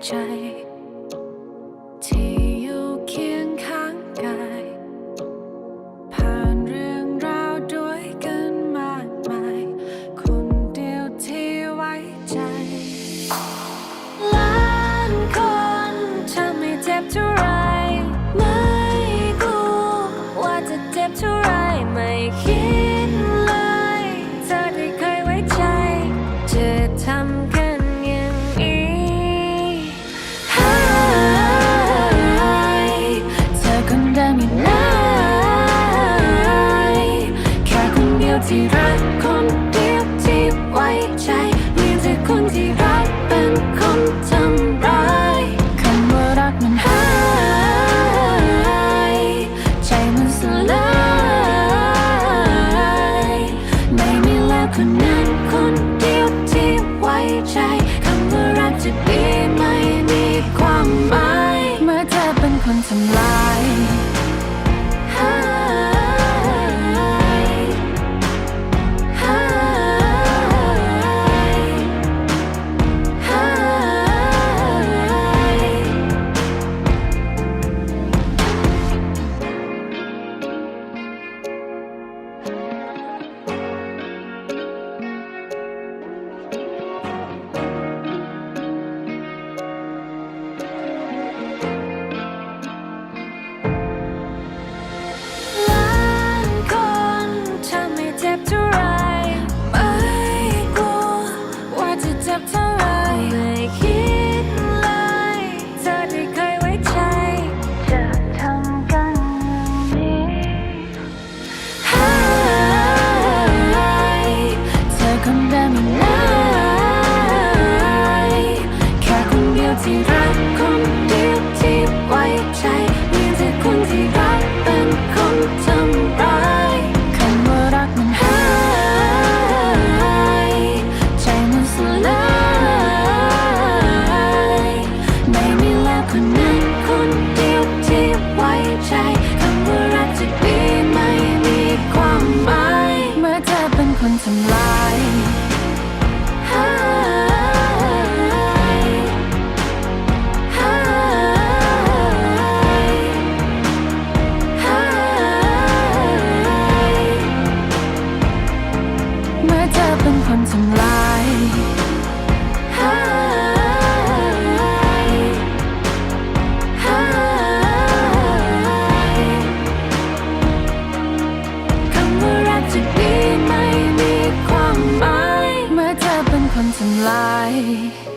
摘。 แค่คนเดียวที่รักคนเดียวที่ไว้ใจมีแต่คนที่รักเป็นคนทำร้ายคำว่ารักมันหายใจมันสลายไม่มีแล้วคนนั้นคนเดียวที่ไว้ใจคำว่ารักจะดีไมมีความหมาย คนทำลาย Some light.